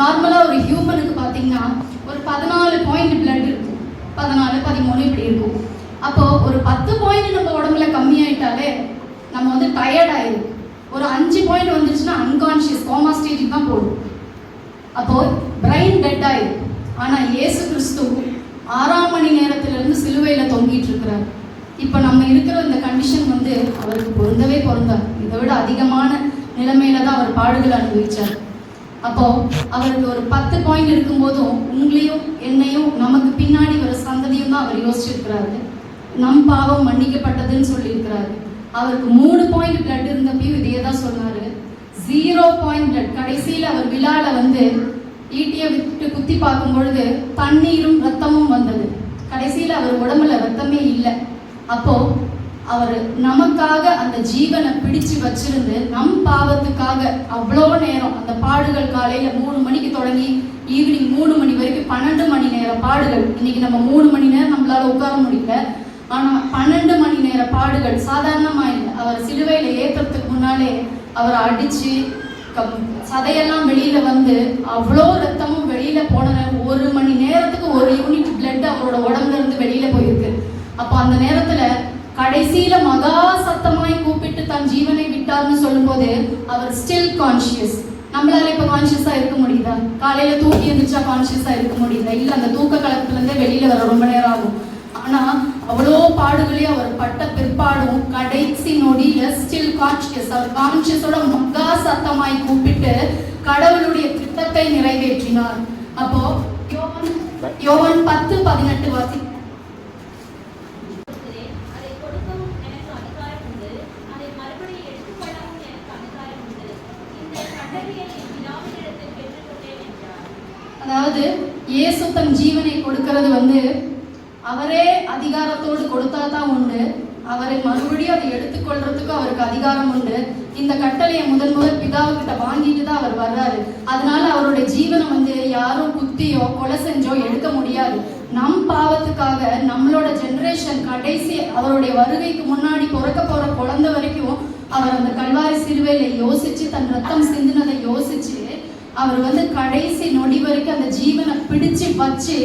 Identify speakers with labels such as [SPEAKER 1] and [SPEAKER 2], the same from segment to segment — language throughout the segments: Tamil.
[SPEAKER 1] நார்மலாக ஒரு ஹியூமனுக்கு பார்த்தீங்கன்னா ஒரு பதினாலு பாயிண்ட் பிளட் இருக்கும். பதினாலு பதிமூணு இப்படி இருக்கும். அப்போது ஒரு பத்து பாயிண்ட் நம்ம உடம்புல கம்மியாயிட்டாலே நம்ம வந்து டயர்ட் ஆயிடும் ஒரு அஞ்சு பாயிண்ட் வந்துருச்சுன்னா அன்கான்ஷியஸ் கோமா ஸ்டேஜுக்கு தான் போடும் அப்போது பிரைன் டெட் ஆயிடும் ஆனால் இயேசு கிறிஸ்து ஆறாம் மணி நேரத்துல சிலுவையில் தொங்கிட்டு இருக்கிறார். இப்போ நம்ம இருக்கிற இந்த கண்டிஷன் வந்து அவருக்கு பொருந்தவே பொருந்தார் இதை விட அதிகமான நிலைமையில தான் அவர் பாடுகள் அனுபவிச்சார். அப்போ அவருக்கு ஒரு பத்து பாயிண்ட் இருக்கும்போதும் உங்களையும் என்னையும் நமக்கு பின்னாடி ஒரு சந்ததியும் தான் அவர் யோசிச்சிருக்கிறாரு. நம் பாவம் மன்னிக்கப்பட்டதுன்னு சொல்லியிருக்கிறாரு. அவருக்கு மூணு பாயிண்ட் பிளட் இருந்தப்பையும் இதே தான் சொன்னாரு. ஜீரோ பாயிண்ட் பிளட் கடைசியில் அவர் விழால வந்து ஈட்டியை விட்டு குத்தி பார்க்கும் பொழுது தண்ணீரும் ரத்தமும் வந்தது. கடைசியில் அவர் உடம்புல ரத்தமே இல்லை. அப்போ அவர் நமக்காக அந்த ஜீவனை பிடிச்சு வச்சிருந்து நம் பாவத்துக்காக அவ்வளோ நேரம் அந்த பாடுகள் காலையில மூணு மணிக்கு தொடங்கி ஈவினிங் மூணு மணி வரைக்கும் பன்னெண்டு மணி நேரம் பாடுகள். இன்னைக்கு நம்ம மூணு மணி நேரம் நம்மளால உட்கார முடியல. ஆனா பன்னெண்டு மணி நேர பாடுகள் சாதாரணமா இல்லை. அவர் சிலுவையில ஏற்றுறதுக்கு முன்னாலே அவரை அடிச்சு சதையெல்லாம் வெளியில வந்து அவ்வளோ ரத்தமும் வெளியில போன ஒரு மணி நேரத்துக்கு ஒரு யூனிட் பிளட் அவரோட உடம்புல இருந்து வெளியில போயிருக்கு. அப்போ அந்த நேரத்துல கடைசியில மகா சத்தமாய் கூப்பிட்டு தன் ஜீவனை விட்டார்னு சொல்லும்போது அவர் ஸ்டில் கான்ஷியஸ் நம்மளால இப்ப கான்சியஸா இருக்க முடியுதா? காலையில தூக்கி இருந்துச்சா கான்சியஸா இருக்க முடியுதா? இல்ல அந்த தூக்க கலத்துல இருந்தே வெளியில வர ரொம்ப நேரம் ஆகும். ஆனா அவ்வளோ பாடுகளையும் அவர் பட்ட பிற்பாடும் கடைசி நொடியில ஸ்டில் கான்ஷியஸ் அவர் கான்ஷியஸோட மகா சத்தமாய் கூப்பிட்டு கடவுளுடைய திட்டத்தை நிறைவேற்றினார். அப்போ யோவன் யோவன் பத்து பதினெட்டு வாசி
[SPEAKER 2] கொடுக்கிறேன். அதை கொடுக்கவும் எனக்கு அதிகாரம் உண்டு. அதை மறுபடியும் எடுத்துக்கொள்ளவும் எனக்கு அதிகாரம் உண்டு. இந்த கட்டளையை என் பிதாவினிடத்தில் பெற்றுக்கொண்டேன் என்றார்.
[SPEAKER 1] அதாவது இயேசு தன் ஜீவனை கொடுக்கிறது வந்து அவரே அதிகாரத்தோடு கொடுத்தா தான் உண்டு. அவரை மறுபடியும் அதை எடுத்துக்கொள்றதுக்கும் அவருக்கு அதிகாரம் உண்டு. இந்த கட்டளையை முதன் முதல் பிதாவுக்கிட்ட வாங்கிட்டு தான் அவர் வர்றாரு. அதனால அவருடைய ஜீவனை வந்து யாரும் குத்தியோ கொலை செஞ்சோ எடுக்க முடியாது. நம் பாவத்துக்காக நம்மளோட ஜென்ரேஷன் கடைசி அவருடைய வருகைக்கு முன்னாடி பிறக்க போற குழந்தை வரைக்கும் அவர் அந்த கல்வாரி சிறுவையில யோசிச்சு தன் ரத்தம் சிந்தினதை யோசிச்சு அவர் வந்து கடைசி நொடி வரைக்கும் அந்த ஜீவனை பிடிச்சு வச்சு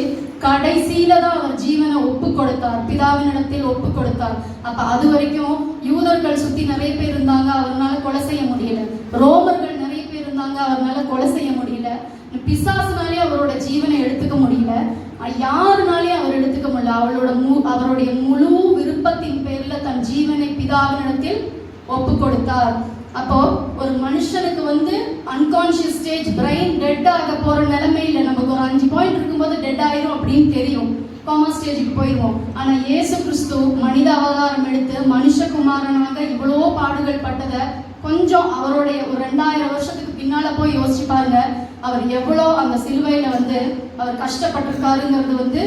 [SPEAKER 1] கடைசியில தான் அவர் ஜீவனை ஒப்பு கொடுத்தார். பிதாவினிடத்தில் ஒப்பு கொடுத்தார். அப்ப அது வரைக்கும் யூதர்கள் சுத்தி நிறைய பேர் இருந்தாங்க அவர்னால கொலை செய்ய முடியல. ரோமர்கள் நிறைய பேர் இருந்தாங்க அவர்னால கொலை செய்ய முடியல. பிசாசுனாலே அவரோட ஜீவனை எடுத்துக்க முடியல. யாருனாலே அவர் எடுத்துக்க முடியல? அவளோட மு அவருடைய முழு விருப்பத்தின் பேர்ல தன் ஜீவனை பிதாவினிடத்தில் ஒப்பு கொடுத்தார். அப்போ ஒரு மனுஷனுக்கு வந்து அன்கான்ஷியஸ் ஸ்டேஜ் பிரெயின் டெட் ஆக போற நிலைமையில நமக்கு ஒரு அஞ்சு பாயிண்ட் இருக்கும்போது டெட் ஆயிரும் அப்படின்னு தெரியும். கோமா ஸ்டேஜுக்கு போயிடுவோம். ஆனா இயேசு கிறிஸ்து மனித அவதாரம் எடுத்து மனுஷகுமாரனாக இவ்வளோ பாடுகள் பட்டதை கொஞ்சம் அவருடைய ஒரு ரெண்டாயிரம் வருஷத்துக்கு பின்னால போய் யோசிச்சு பாருங்க. அவர் எவ்வளோ அந்த சிலுவையில வந்து அவர் கஷ்டப்பட்டிருக்காருங்கிறது வந்து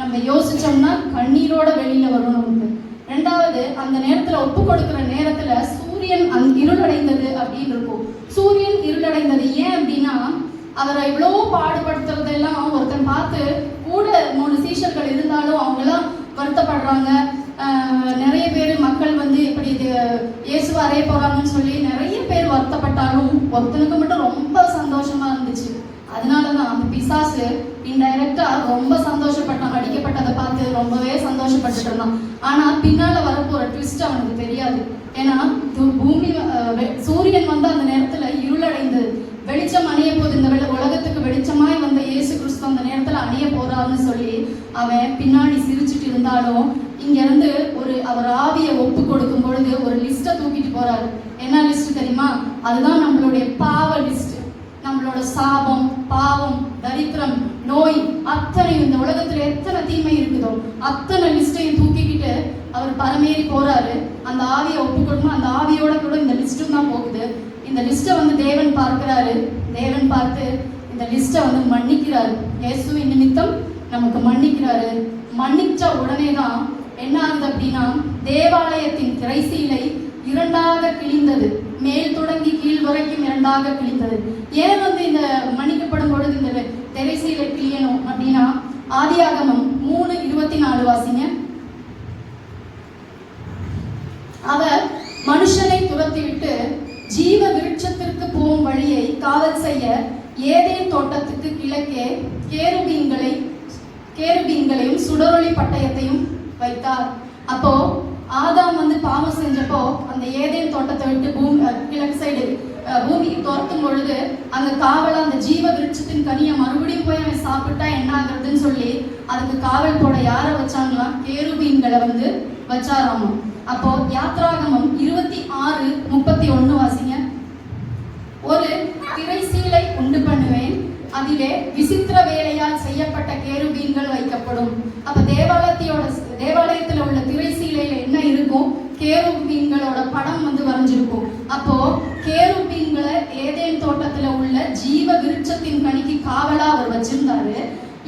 [SPEAKER 1] நம்ம யோசிச்சோம்னா கண்ணீரோட வெளியில வரும் நமக்கு. ரெண்டாவது அந்த நேரத்துல ஒப்பு கொடுக்குற நேரத்துல சூரியன் அந் இருளடைந்தது அப்படின்னு இருக்கும். சூரியன் இருளடைந்தது ஏன் அப்படின்னா அவரை இவ்வளோ பாடுபடுத்துறதெல்லாம் ஒருத்தன் பார்த்து கூட மூணு சீஷர்கள் இருந்தாலும் அவங்கெல்லாம் வருத்தப்படுறாங்க. நிறைய பேர் மக்கள் வந்து இப்படி இது இயேசுவை அறைய போகிறாங்கன்னு சொல்லி நிறைய பேர் வருத்தப்பட்டாலும் ஒருத்தனுக்கு மட்டும் ரொம்ப சந்தோஷமா இருந்துச்சு. அதனால தான் அந்த பிசாசு இன்டைரக்டா ரொம்ப சந்தோஷப்பட்டான் அடிக்கப்பட்டதை பார்த்து ரொம்பவே சந்தோஷப்பட்டுட்டு இருந்தான். பின்னால் பின்னால ஒரு ட்விஸ்ட் அவனுக்கு தெரியாது. ஏன்னா பூமி வெ- சூரியன் வந்து அந்த நேரத்துல இருளடைந்தது வெளிச்சம் அணிய போது இந்த வெள- உலகத்துக்கு வெளிச்சமாய் வந்த இயேசு கிறிஸ்து அந்த நேரத்துல அணிய போறான்னு சொல்லி அவன் பின்னாடி சிரிச்சுட்டு இருந்தாலும் இங்க இருந்து ஒரு அவர் ஆவியை ஒப்பு கொடுக்கும் பொழுது ஒரு லிஸ்ட்டை தூக்கிட்டு போறாரு. என்ன லிஸ்ட் தெரியுமா? அதுதான் நம்மளுடைய பாவ லிஸ்ட் நம்மளோட சாபம் பாவம் தரித்திரம் நோய் அத்தனை இந்த உலகத்துல எத்தனை தீமை இருக்குதோ அத்தனை லிஸ்டையும் தூக்கிக்கிட்டு அவர் பரமேறி போறாரு. அந்த ஆவியை ஒப்பு கொடுக்கணும் அந்த ஆவியோட கூட இந்த லிஸ்ட்டும் தான் போகுது. இந்த லிஸ்ட்டை வந்து தேவன் பார்க்கிறாரு. தேவன் பார்த்து இந்த லிஸ்ட்டை வந்து மன்னிக்கிறாரு. இயேசுவின் நிமித்தம் நமக்கு மன்னிக்கிறாரு. மன்னிச்ச உடனே தான் என்ன ஆகுது அப்படின்னா தேவாலயத்தின் திரைசீலை இரண்டாக கிழிந்தது. மேல் தொடங்கி கீழ் வரைக்கும் இரண்டாக கிழிந்தது. ஏன் வந்து இந்த மன்னிக்கப்படும் பொழுது இந்த திரைசீலை கிழியணும் அப்படின்னா ஆதியாகமம் மூணு இருபத்தி நாலு வாசிங்க. அவர் மனுஷனை துரத்திவிட்டு ஜீவ விருட்சத்திற்கு போகும் வழியை காவல் செய்ய ஏதேன் தோட்டத்துக்கு கிழக்கே கேருபீன்களை கேருபீன்களையும் சுடரொளி பட்டயத்தையும் வைத்தார். அப்போ ஆதாம் வந்து பாவம் செஞ்சப்போ அந்த ஏதேன் தோட்டத்தை விட்டு பூமி கிழக்கு சைடு பூமிக்கு துரத்தும் பொழுது அங்க காவலா அந்த ஜீவ விருட்சத்தின் கனியை மறுபடியும் போய் அவன் சாப்பிட்டா என்ன ஆகுறதுன்னு சொல்லி அதுக்கு காவல் போட யாரை வச்சாங்களாம்? கேருபீன்களை வந்து வச்சாராமா அப்போ யாத்ராகமம் இருபத்தி ஆறு முப்பத்தி ஒண்ணு வாசிங்க. ஒரு திரைசீலை உண்டு பண்ணுவேன் அதிலே விசித்திர வேலையால் செய்யப்பட்ட கேருபீன்கள் வைக்கப்படும். அப்ப தேவாலயத்தையோட தேவாலயத்துல உள்ள திரைசீலையில என்ன இருக்கும் கேருபீன்களோட படம் வந்து வரைஞ்சிருக்கும். அப்போ கேருபீன்களை ஏதேன் தோட்டத்துல உள்ள ஜீவ விருட்சத்தின் கணிக்கு காவலா அவர் வச்சிருந்தாரு.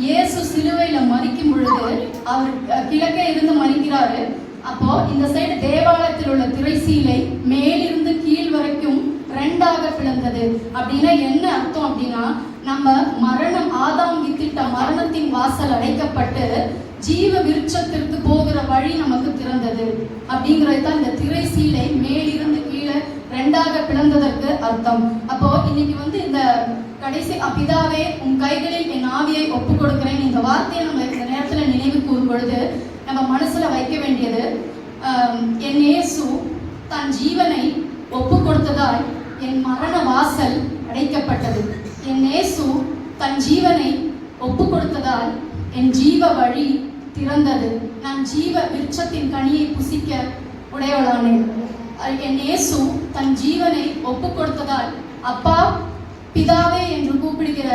[SPEAKER 1] இயேசு சிலுவையில மறிக்கும் பொழுது அவர் கிழக்கே இருந்து மறிக்கிறாரு. அப்போ இந்த சைடு தேவாலயத்தில் உள்ள திரைசீலை மேலிருந்து கீழ் வரைக்கும் ரெண்டாக பிளந்தது. அப்படின்னா என்ன அர்த்தம் அப்படின்னா நம்ம மரணம் ஆதாம் வித்திட்ட மரணத்தின் வாசல் அடைக்கப்பட்டு ஜீவ விருட்சத்திற்கு போகிற வழி நமக்கு திறந்தது அப்படிங்கிறது தான் இந்த திரைசீலை மேலிருந்து கீழே ரெண்டாக பிளந்ததற்கு அர்த்தம். அப்போ இன்னைக்கு வந்து இந்த கடைசி அப்பிதாவே உன் கைகளில் என் ஆவியை ஒப்பு கொடுக்கிறேன். இந்த வார்த்தையை நம்ம இந்த நேரத்துல நினைவு கூறும் பொழுது நம்ம மனசுல வைக்க வேண்டியது என் இயேசு தன் ஜீவனை ஒப்பு கொடுத்ததால் என் மரண வாசல் அடைக்கப்பட்டது. என் நேசு தன் ஜீவனை ஒப்பு கொடுத்ததால் என் ஜீவ வழி திறந்தது. நான் ஜீவ விருட்சத்தின் கனியை புசிக்க உடையவளானேன். என் இயேசு தன் ஜீவனை ஒப்பு கொடுத்ததால் அப்பா பிதாவே என்று கூப்பிடுகிற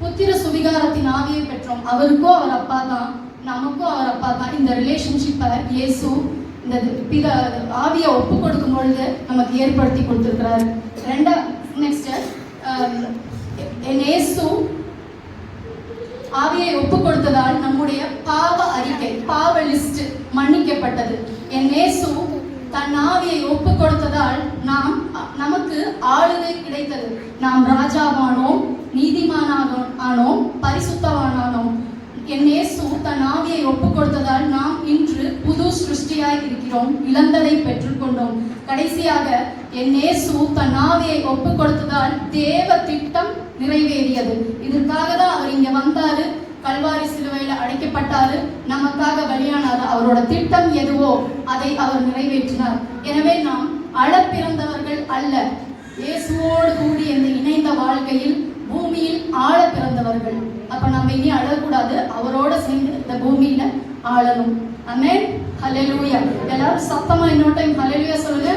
[SPEAKER 1] புத்திர சுவிகாரத்தின் ஆவியை பெற்றோம். அவருக்கும் அவர் அப்பா தான் நமக்கும் அவர் அப்பா தான். இந்த ரிலேஷன்ஷிப்பை இயேசு இந்த பிதா ஆவியை ஒப்பு கொடுக்கும் பொழுது நமக்கு ஏற்படுத்தி கொடுத்துருக்கிறார். ரெண்டா நெக்ஸ்ட் um, என் இயேசு ஆவியை ஒப்பு கொடுத்ததால் நம்முடைய பாவ அறிக்கை பாவ லிஸ்ட் மன்னிக்கப்பட்டது. என் இயேசு தன் ஆவியை ஒப்பு கொடுத்ததால் நாம் நமக்கு ஆளுகை கிடைத்தது. நாம் ராஜாவானோம் நீதிமானாக ஆனோம் பரிசுத்தவானானோம். என் இயேசு தன் ஆவியை ஒப்பு கொடுத்ததால் நாம் இன்று புது சிருஷ்டியாய் இருக்கிறோம் இழந்ததை பெற்றுக்கொண்டோம். கடைசியாக என் இயேசு தன் ஆவியை ஒப்பு கொடுத்ததால் தேவ திட்டம் நிறைவேறியது. இதற்காக தான் அவர் இங்க வந்தாரு கல்வாரி சிலுவையில அடைக்கப்பட்டாரு நமக்காக பலியானார். அவரோட திட்டம் எதுவோ அதை அவர் நிறைவேற்றினார். எனவே நாம் அழப்பிறந்தவர்கள் அல்ல. இயேசுவோடு கூடி இந்த இணைந்த வாழ்க்கையில் ஆழ பிறந்தவர்கள். அப்ப நம்ம இனி அழக்கூடாது. அவரோட சேர்ந்து இந்த பூமியில ஆளணும். அமே ஹலெலூயா எல்லாரும் சத்தமா இன்னொரு டைம் ஹலெலூயா சொல்லுங்க.